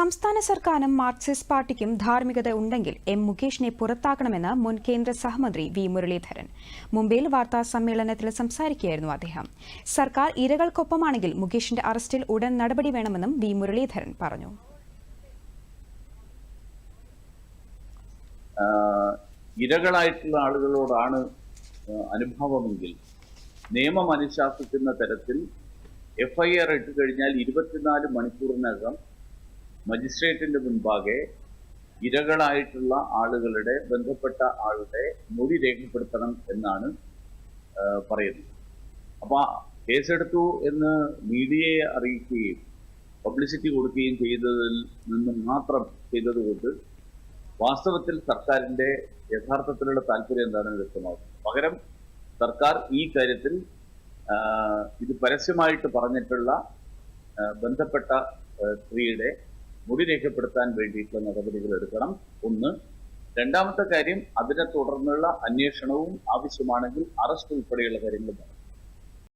സംസ്ഥാന സർക്കാരിനും മാർക്സിസ്റ്റ് പാർട്ടിക്കും ധാർമ്മികത ഉണ്ടെങ്കിൽ എം മുകേഷിനെ പുറത്താക്കണമെന്ന് മുൻ കേന്ദ്ര സഹമന്ത്രി വി മുരളീധരൻ. മുംബൈയിൽ വാർത്താ സമ്മേളനത്തിൽ സംസാരിക്കുകയായിരുന്നു അദ്ദേഹം. സർക്കാർ ഇരകൾക്കൊപ്പമാണെങ്കിൽ മുകേഷിന്റെ അറസ്റ്റിൽ ഉടൻ നടപടി വേണമെന്നും വി മുരളീധരൻ പറഞ്ഞു. ഇരകളായിട്ടുള്ള ആളുകളോടാണ് അനുഭവമെങ്കിൽ നിയമം അനുശാസിക്കുന്ന തരത്തിൽ എഫ്ഐആർ ഇട്ട് കഴിഞ്ഞാൽ ഇരുപത്തിനാല് മണിക്കൂറിനകം മജിസ്ട്രേറ്റിന്റെ മുൻപാകെ ഇരകളായിട്ടുള്ള ആളുകളുടെ ബന്ധപ്പെട്ട ആളുടെ മൊഴി രേഖപ്പെടുത്തണം എന്നാണ് പറയുന്നത്. അപ്പൊ കേസെടുത്തു എന്ന് മീഡിയയെ അറിയിക്കുകയും പബ്ലിസിറ്റി കൊടുക്കുകയും ചെയ്തതിൽ നിന്ന് മാത്രം ചെയ്തതുകൊണ്ട് വാസ്തവത്തിൽ സർക്കാരിന്റെ യഥാർത്ഥത്തിലുള്ള താല്പര്യം എന്താണെന്ന് വ്യക്തമാകും. പകരം സർക്കാർ ഈ കാര്യത്തിൽ ഇത് പരസ്യമായിട്ട് പറഞ്ഞിട്ടുള്ള ബന്ധപ്പെട്ട സ്ത്രീയുടെ മുടി രേഖപ്പെടുത്താൻ വേണ്ടിയിട്ടുള്ള നടപടികൾ എടുക്കണം. ഒന്ന് രണ്ടാമത്തെ കാര്യം അതിനെ തുടർന്നുള്ള അന്വേഷണവും ആവശ്യമാണെങ്കിൽ അറസ്റ്റ് ഉൾപ്പെടെയുള്ള കാര്യങ്ങൾ നടത്തണം